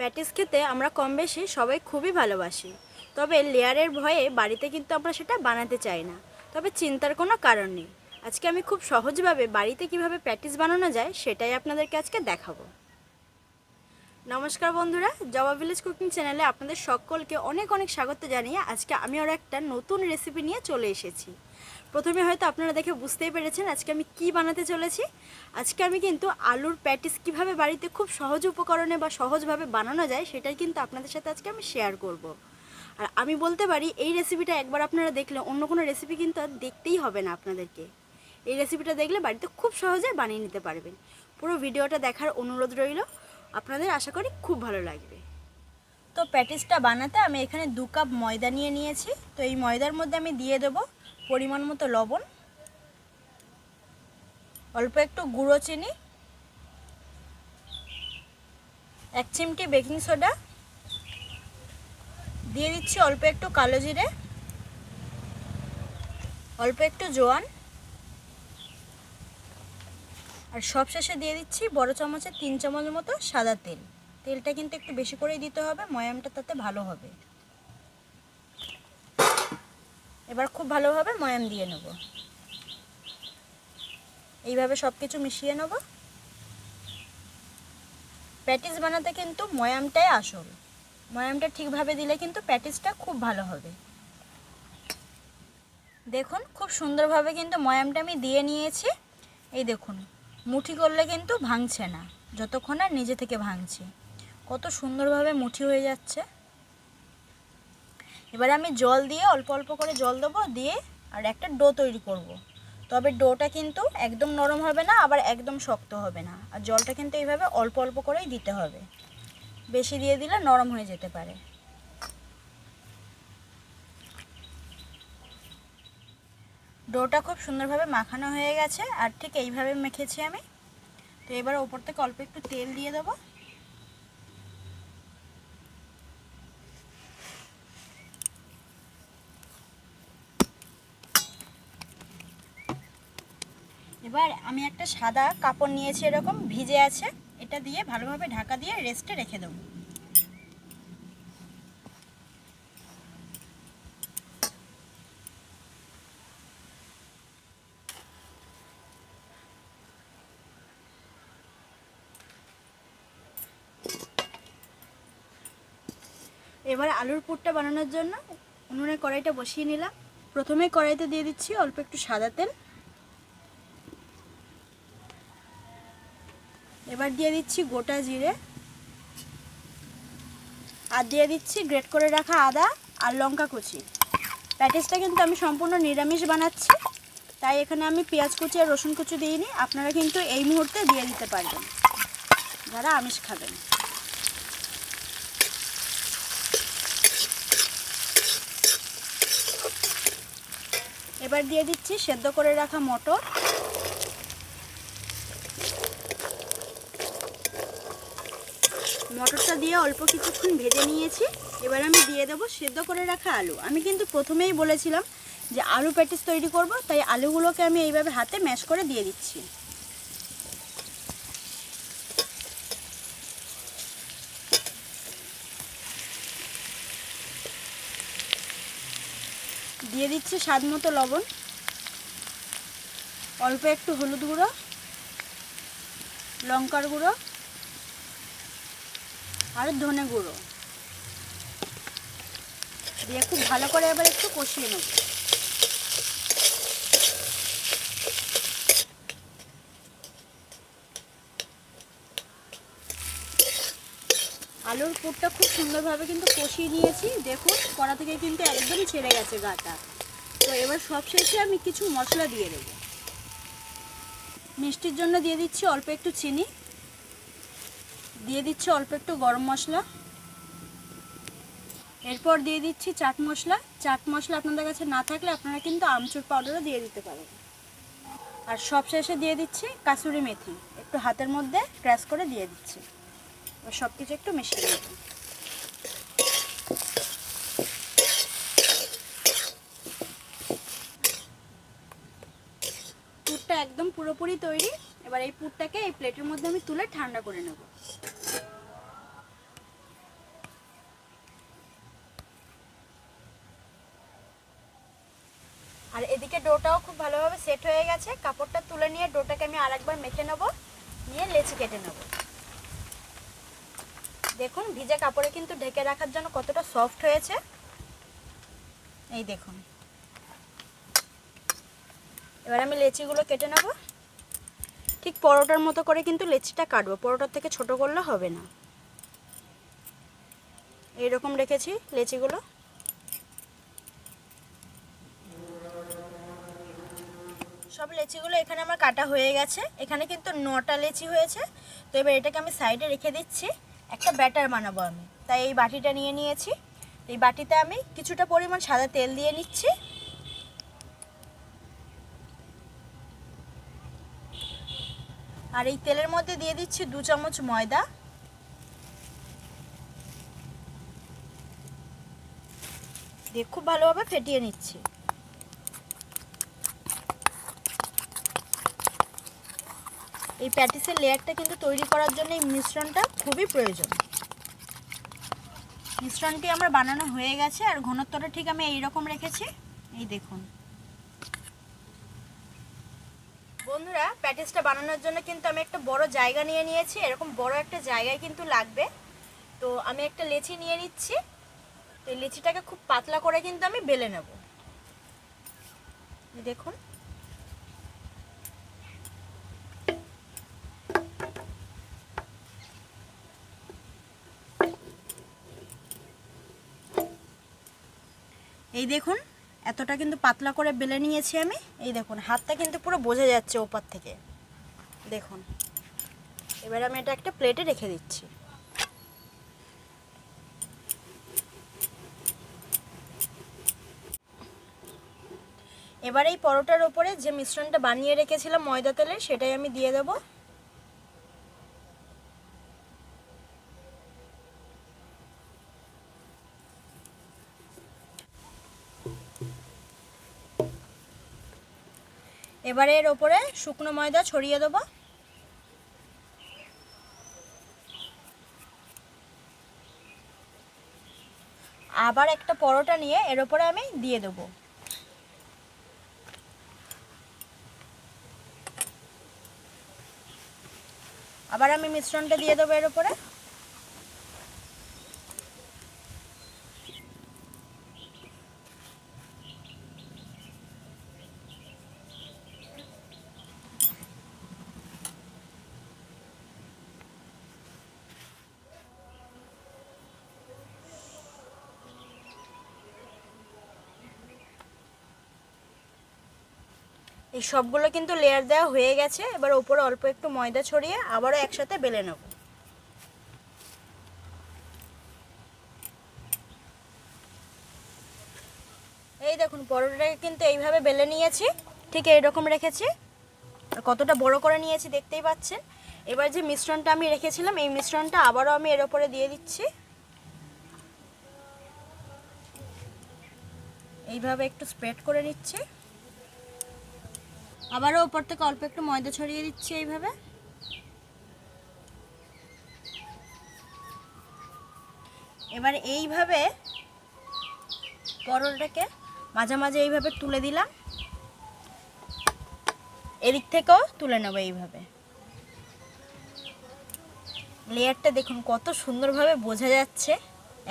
Patties খেতে আমরা কম বেশি সবাই খুবই ভালোবাসি। তবে লেয়ারের ভয়ে বাড়িতে কিন্তু আমরা সেটা বানাতে চাই না। তবে চিন্তার কোনো কারণ নেই। আজকে আমি খুব সহজভাবে বাড়িতে কীভাবে প্যাটিস বানানো যায় সেটাই আপনাদেরকে আজকে দেখাবো। নমস্কার বন্ধুরা, জবা ভিলেজ কুকিং চ্যানেলে আপনাদের সকলকে অনেক অনেক স্বাগত জানিয়ে আজকে আমি আরও একটা নতুন রেসিপি নিয়ে চলে এসেছি। প্রথমে হয়তো আপনারা দেখে বুঝতেই পেরেছেন আজকে আমি কি বানাতে চলেছি। আজকে আমি কিন্তু আলুর প্যাটিস কীভাবে বাড়িতে খুব সহজ উপকরণে বা সহজভাবে বানানো যায় সেটাই কিন্তু আপনাদের সাথে আজকে আমি শেয়ার করব। আর আমি বলতে পারি, এই রেসিপিটা একবার আপনারা দেখলে, অন্য কোনো রেসিপি কিন্তু আর দেখতেই হবে না আপনাদেরকে। এই রেসিপিটা দেখলে বাড়িতে খুব সহজে বানিয়ে নিতে পারবেন। পুরো ভিডিওটা দেখার অনুরোধ রইল। আপনাদের আশা করি খুব ভালো লাগবে। তো প্যাটিসটা বানাতে আমি এখানে দু কাপ ময়দা নিয়ে নিয়েছি। তো এই ময়দার মধ্যে আমি দিয়ে দেব পরিমাণ মতো লবণ, অল্প একটু গুঁড়ো চিনি, এক চিমটি বেকিং সোডা, দিয়ে দিচ্ছি অল্প একটু কালো জিরে, অল্প একটু জোয়ান, আর সবশেষে দিয়ে দিচ্ছি বড় চামচে তিন চামচ মতো সাদা তেল। তেলটা কিন্তু একটু বেশি করেই দিতে হবে, ময়ামটা তাতে ভালো হবে। এবার খুব ভালোভাবে ময়াম দিয়ে নেব। এইভাবে সব কিছু মিশিয়ে নেব। প্যাটিস বানাতে কিন্তু ময়ামটাই আসল। ময়ামটা ঠিকভাবে দিলে কিন্তু প্যাটিসটা খুব ভালো হবে। দেখুন, খুব সুন্দরভাবে কিন্তু ময়ামটা আমি দিয়ে নিয়েছি। এই দেখুন, মুঠি করলে কিন্তু ভাঙছে না, যতক্ষণ আর নিজে থেকে ভাঙছে। কত সুন্দরভাবে মুঠি হয়ে যাচ্ছে। এবার আমি জল দিয়ে অল্প অল্প করে জল দেবো দিয়ে আর একটা ডো তৈরি করব। তবে ডোটা কিন্তু একদম নরম হবে না, আবার একদম শক্ত হবে না। আর জলটা কিন্তু এইভাবে অল্প অল্প করেই দিতে হবে। বেশি দিয়ে দিলে নরম হয়ে যেতে পারে। ডোটা খুব সুন্দরভাবে মাখানো হয়ে গেছে, আর ঠিক এইভাবে মেখেছি আমি। তো এবার ওপর থেকে অল্প একটু তেল দিয়ে দেবো। এবার আমি একটা সাদা কাপড় নিয়েছি এরকম, ভিজে আছে। এটা দিয়ে ভালোভাবে ঢাকা দিয়ে রেস্টে রেখে দেবো। এবার আলুর পুরটা বানানোর জন্য উনুনে কড়াইটা বসিয়ে নিলাম। প্রথমে কড়াইতে দিয়ে দিচ্ছি অল্প একটু সাদা তেল। এবার দিয়ে দিচ্ছি গোটা জিরে। আর দিয়ে দিচ্ছি গ্রেট করে রাখা আদা আর লঙ্কা কুচি। প্যাকেজটা কিন্তু আমি সম্পূর্ণ নিরামিষ বানাচ্ছি। তাই এখানে আমি পেঁয়াজ কুচি আর রসুন কুচি দিইনি। আপনারা কিন্তু এই মুহূর্তে দিয়ে দিতে পারবেন। যারা আমিষ খাবেন। এবার দিয়ে দিচ্ছি সেদ্ধ করে রাখা মটর। মটরটা দিয়ে অল্প কিছুক্ষণ ভেজে নিয়েছি। এবার আমি দিয়ে দেবো সেদ্ধ করে রাখা আলু। আমি কিন্তু প্রথমেই বলেছিলাম যে আলু প্যাটিস তৈরি করব, তাই আলুগুলোকে আমি এইভাবে হাতে ম্যাশ করে দিয়ে দিচ্ছি। দিয়ে দিচ্ছি স্বাদ মতো লবণ। অল্প একটু হলুদ গুঁড়ো, লঙ্কার গুঁড়ো আর ধনে গুঁড়ো। দিয়ে খুব ভালো করে এবার একটু কষিয়ে নেব। আলুর পুরটা খুব সুন্দরভাবে কিন্তু কষিয়ে নিয়েছি। দেখুন, কড়া থেকে কিন্তু একদম ছেড়ে গেছে গাটা। তো এবার সব শেষে আমি কিছু মশলা দিয়ে দেব। মিষ্টির জন্য দিয়ে দিচ্ছি অল্প একটু চিনি। দিয়ে দিচ্ছি অল্প একটু গরম মশলা। এরপর দিয়ে দিচ্ছি চাট মশলা। চাট মশলা আপনাদের কাছে না থাকলে আপনারা কিন্তু আমচুর পাউডারও দিয়ে দিতে পারেন। আর সব শেষে দিয়ে দিচ্ছি কাসুরি মেথি। একটু হাতের মধ্যে ক্র্যাশ করে দিয়ে দিচ্ছি। সব কিছু একটু মিশিয়ে নেব পুরটা একদম পুরোপুরি তৈরি। এবার এই পুরটাকে এই প্লেটের মধ্যে আমি তুলে ঠান্ডা করে নেব আর এদিকে ডোটাও খুব ভালোভাবে সেট হয়ে গেছে। কাপড়টা তুলে নিয়ে ডোটাকে আমি আরেকবার মেখে নেব। নিয়ে লেচি কেটে নেব। দেখুন, ভিজে কাপড়ে কিন্তু ঢেকে রাখার জন্য কতটা সফট হয়েছে। এই দেখুন। এবার আমি লেচিগুলো কেটে নেব। ঠিক পরোটার মতো করে কিন্তু লেচিটা কাটবো। পরোটার থেকে ছোট করলে হবে না। এইরকম রেখেছি লেচিগুলো। সব লেচিগুলো এখানে আমার কাটা হয়ে গেছে। এখানে কিন্তু নটা লেচি হয়েছে। তো এবার এটাকে আমি সাইডে রেখে দিচ্ছি। একটা ব্যাটার বানাবো আমি। তাই এই বাটিটা নিয়ে নিয়েছি। এই বাটিতে আমি কিছুটা পরিমাণ সাদা তেল দিয়ে নিচ্ছি। আর এই তেলের মধ্যে দিয়ে দিচ্ছি দু চামচ ময়দা। দিয়ে খুব ভালোভাবে ফেটিয়ে নিচ্ছি। এই প্যাটিসের লেয়ারটা কিন্তু তৈরি করার জন্য এই মিশ্রণটা খুবই প্রয়োজন। মিশ্রণটি আমার বানানো হয়ে গেছে আর ঘনত্বটা ঠিক আমি এই রকম রেখেছি। এই দেখুন। বন্ধুরা, প্যাটিসটা বানানোর জন্য কিন্তু আমি একটা বড় জায়গা নিয়ে নিয়েছি। এরকম বড় একটা জায়গায় কিন্তু লাগবে। তো আমি একটা লেচি নিয়ে নিচ্ছি। তো লেচিটাকে খুব পাতলা করে কিন্তু আমি বেলে নেব। দেখুন। এই দেখুন, এতটা কিন্তু পাতলা করে বেলে নিয়েছি আমি। এই দেখুন, হাতটা কিন্তু পুরো বোঝা যাচ্ছে ওপার থেকে। দেখুন, এবার আমি এটা একটা প্লেটে রেখে দিচ্ছি। এবার এই পরোটার ওপরে যে মিশ্রণটা বানিয়ে রেখেছিলাম ময়দা তেলে, সেটাই আমি দিয়ে দেবো। এবারে এর ওপরে শুকনো ময়দা ছড়িয়ে দেবো। আবার একটা পরোটা নিয়ে এর ওপরে আমি দিয়ে দেবো। আবার আমি মিশ্রণটা দিয়ে দেবো এর ওপরে। সবগুলো কিন্তু লেয়ার দেওয়া হয়ে গেছে। এবার ওপরে অল্প একটু ময়দা ছড়িয়ে আবারও একসাথে বেলে নেব। এই দেখুন, পরোটাটাকে কিন্তু এইভাবে বেলে নিয়েছি। ঠিক এইরকম রেখেছি। আর কতটা বড় করে নিয়েছি দেখতেই পাচ্ছেন। এবার যে মিশ্রণটা আমি রেখেছিলাম, এই মিশ্রণটা আবারও আমি এর ওপরে দিয়ে দিচ্ছি। এইভাবে একটু স্প্রেড করে নিচ্ছি। আবারও উপর থেকে অল্প একটু ময়দা ছড়িয়ে দিচ্ছি এইভাবে। এবার এইভাবে পরোটাকে মাঝে মাঝে এইভাবে তুলে দিলাম। এদিক থেকেও তুলে নেব এইভাবে। লেয়ারটা দেখুন কত সুন্দরভাবে বোঝা যাচ্ছে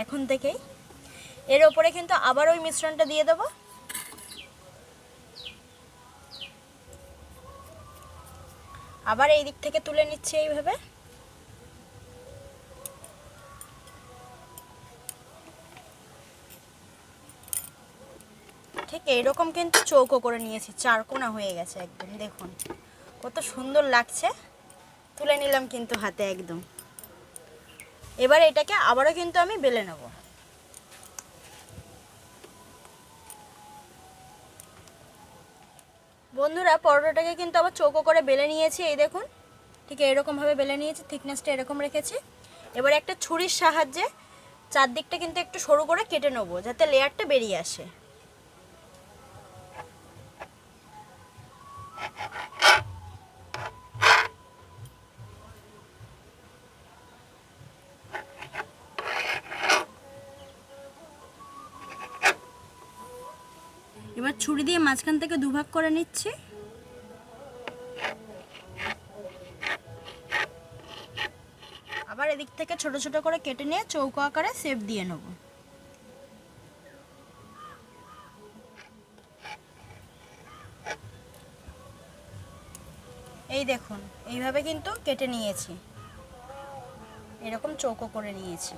এখন থেকেই। এর ওপরে কিন্তু আবার ওই মিশ্রণটা দিয়ে দেবো। আবার এই দিক থেকে তুলে নিচ্ছি এইভাবে। ঠিক এইরকম কিন্তু চৌকো করে নিয়েছি চারকোনা হয়ে গেছে একদম, দেখুন। কত সুন্দর লাগছে, তুলে নিলাম কিন্তু হাতে একদম। এবার এটাকে আবারও কিন্তু আমি বেলে নেব। বন্ধুরা, পরোটাটাকে কিন্তু আবার চৌকো করে বেলে নিয়েছি, এই দেখুন। ঠিক এরকমভাবে বেলে নিয়েছি থিকনেসটা এরকম রেখেছি। এবার একটা ছুরির সাহায্যে চারদিকটা কিন্তু একটু সরু করে কেটে নেব, যাতে লেয়ারটা বেরিয়ে আসে। ছুরি দিয়ে মাঝখান থেকে দুভাগ করে নিচ্ছি। আবার এদিক থেকে ছোট ছোট করে কেটে নিয়ে চৌকো আকারে শেপ দিয়ে নেব। এই দেখুন, এইভাবে কিন্তু কেটে নিয়েছি। এরকম চৌকো করে নিয়েছি।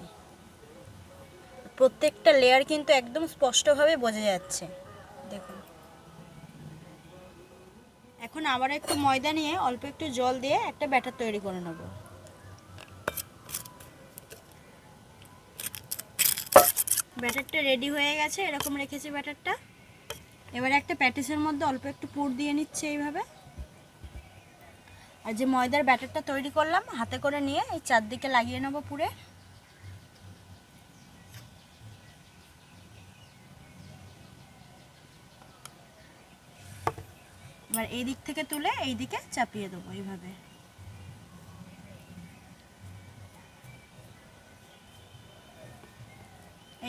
প্রত্যেকটা লেয়ার কিন্তু একদম স্পষ্টভাবে বোঝা যাচ্ছে। দেখুন। এখন আবার একটু ময়দা নিয়ে অল্প একটু জল দিয়ে একটা ব্যাটার তৈরি করে নেব। ব্যাটারটা রেডি হয়ে গেছে, এরকম রেখেছি ব্যাটারটা। এবার একটা প্যাটিসের মধ্যে অল্প একটু পুর দিয়ে নিচ্ছে এইভাবে। আর যে ময়দার ব্যাটারটা তৈরি করলাম, হাতে করে নিয়ে এই চারদিকে লাগিয়ে নেব পুরে। এবার এই দিক থেকে তুলে এই দিকে চাপিয়ে দেবো এইভাবে।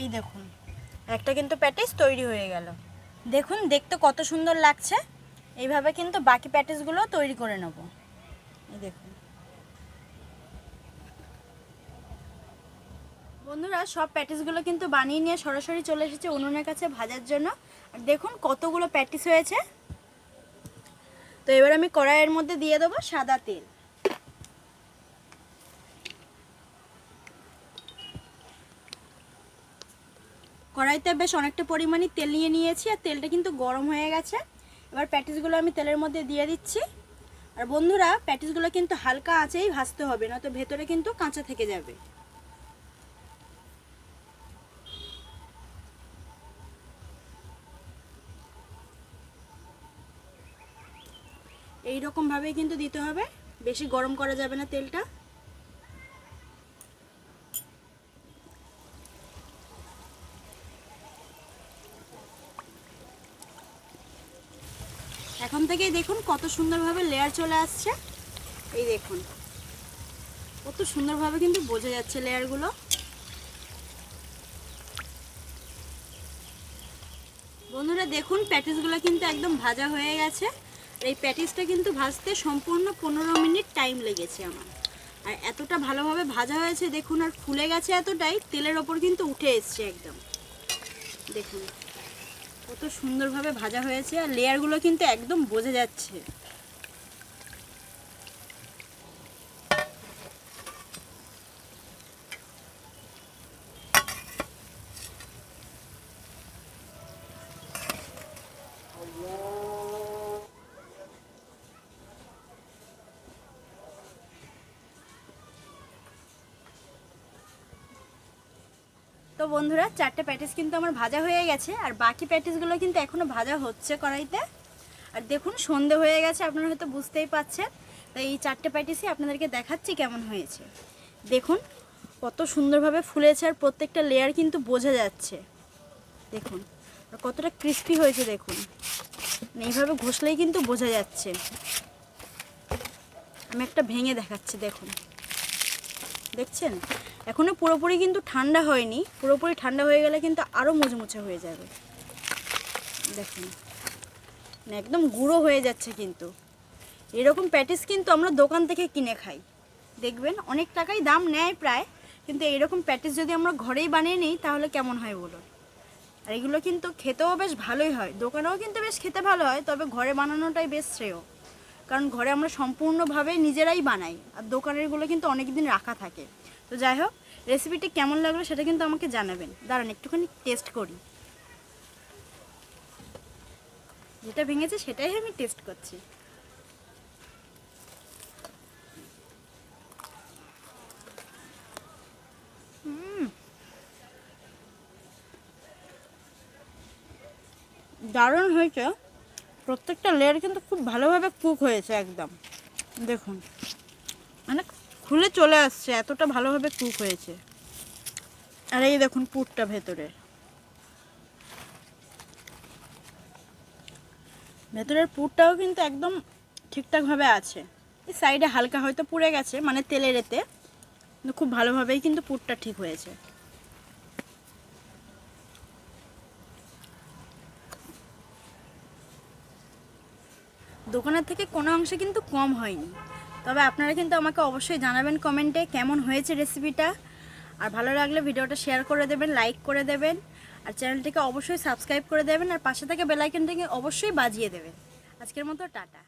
এই দেখুন। একটা কিন্তু প্যাটিস তৈরি হয়ে গেল। দেখুন দেখতে কত সুন্দর লাগছে। এইভাবে কিন্তু বাকি প্যাটিসগুলো তৈরি করে নেব। এই দেখুন। বন্ধুরা সব প্যাটিসগুলো কিন্তু বানিয়ে নিয়ে সরাসরি চলে এসেছে উনুনের কাছে ভাজার জন্য। আর দেখুন কতগুলো প্যাটিস হয়েছে। তো এবার আমি কড়াইয়ের মধ্যে দিয়ে দেবো সাদা তেল। কড়াইতে বেশ অনেকটা পরিমাণে তেল নিয়ে নিয়েছি আর তেলটা কিন্তু গরম হয়ে গেছে। এবার প্যাটিসগুলো আমি তেলের মধ্যে দিয়ে দিচ্ছি। আর বন্ধুরা, প্যাটিসগুলো কিন্তু হালকা আঁচেই ভাজতে হবে না তো ভেতরে কিন্তু কাঁচা থেকে যাবে। এই রকম ভাবেই কিন্তু দিতে হবে। বেশি গরম করা যাবে না তেলটা। এখন থেকেই দেখুন কত সুন্দরভাবে লেয়ার চলে আসছে। এই দেখুন, কত সুন্দরভাবে কিন্তু বোঝা যাচ্ছে লেয়ারগুলো বন্ধুরা, দেখুন প্যাটিসগুলো কিন্তু একদম ভাজা হয়ে গেছে। এই প্যাটিসটা কিন্তু ভাজতে সম্পূর্ণ পনেরো মিনিট টাইম লেগেছে আমার। আর এতটা ভালোভাবে ভাজা হয়েছে, দেখুন, আর ফুলে গেছে এতটাই, তেলের ওপর কিন্তু উঠে এসছে একদম। দেখুন, কত সুন্দরভাবে ভাজা হয়েছে, আর লেয়ারগুলো কিন্তু একদম বোঝা যাচ্ছে। তো বন্ধুরা, চারটে প্যাটিস কিন্তু আমার ভাজা হয়ে গেছে, আর বাকি প্যাটিসগুলো কিন্তু এখনও ভাজা হচ্ছে কড়াইতে। আর দেখুন, সন্ধে হয়ে গেছে, আপনারা হয়তো বুঝতেই পাচ্ছেন। তো এই চারটে প্যাটিসই আপনাদেরকে দেখাচ্ছি কেমন হয়েছে। দেখুন, কত সুন্দরভাবে ফুলেছে, আর প্রত্যেকটা লেয়ার কিন্তু বোঝা যাচ্ছে। দেখুন, আর কতটা ক্রিস্পি হয়েছে, দেখুন। মানে এইভাবে ঘষলেই কিন্তু বোঝা যাচ্ছে। আমি একটা ভেঙে দেখাচ্ছি, দেখুন। দেখছেন? এখনও পুরোপুরি কিন্তু ঠান্ডা হয়নি। পুরোপুরি ঠান্ডা হয়ে গেলে কিন্তু আরও মুচমুচে হয়ে যাবে। দেখুন। একদম গুঁড়ো হয়ে যাচ্ছে কিন্তু। এরকম প্যাটিস কিন্তু আমরা দোকান থেকে কিনে খাই। দেখবেন, অনেক টাকাই দাম নেয় প্রায়, কিন্তু এরকম প্যাটিস যদি আমরা ঘরেই বানিয়ে নিই, তাহলে কেমন হয় বলুন? আর এগুলো কিন্তু খেতেও বেশ ভালোই হয়। দোকানেও কিন্তু বেশ খেতে ভালো হয়, তবে ঘরে বানানোটাই বেশ শ্রেয়। কারণ ঘরে আমরা সম্পূর্ণভাবে নিজেরাই বানাই, আর দোকানেরগুলো কিন্তু অনেক দিন রাখা থাকে। তো যাই হোক রেসিপিটি কেমন লাগল সেটা কিন্তু আমাকে জানাবেন। দাঁড়ান, একটুখানি টেস্ট করি। যেটা ভেঙেছে সেটাই আমি টেস্ট করছি। দারুণ হয়েছে। প্রত্যেকটা লেয়ার কিন্তু খুব ভালোভাবে কুক হয়েছে একদম। দেখুন। খুলে চলে আসছে, এতটা ভালোভাবে কুক হয়েছে। আর এই দেখুন পুরটা ভেতরে। ভেতরের পুরটাও কিন্তু একদম ঠিকঠাকভাবে আছে। এই সাইডে হালকা হয়তো পুড়ে গেছে মানে তেলের এতে কিন্তু খুব ভালোভাবেই কিন্তু পুরটা ঠিক হয়েছে। দোকানের থেকে কোনো অংশে কিন্তু কম হয়নি। তবে আপনারা কিন্তু আমাকে অবশ্যই জানাবেন কমেন্টে কেমন হয়েছে রেসিপিটা আর ভালো লাগলে ভিডিওটা শেয়ার করে দেবেন লাইক করে দেবেন। আর চ্যানেলটিকে অবশ্যই সাবস্ক্রাইব করে দেবেন। আর পাশে থেকে বেলাইকনটাকে অবশ্যই বাজিয়ে দেবেন। আজকের মতো, টাটা।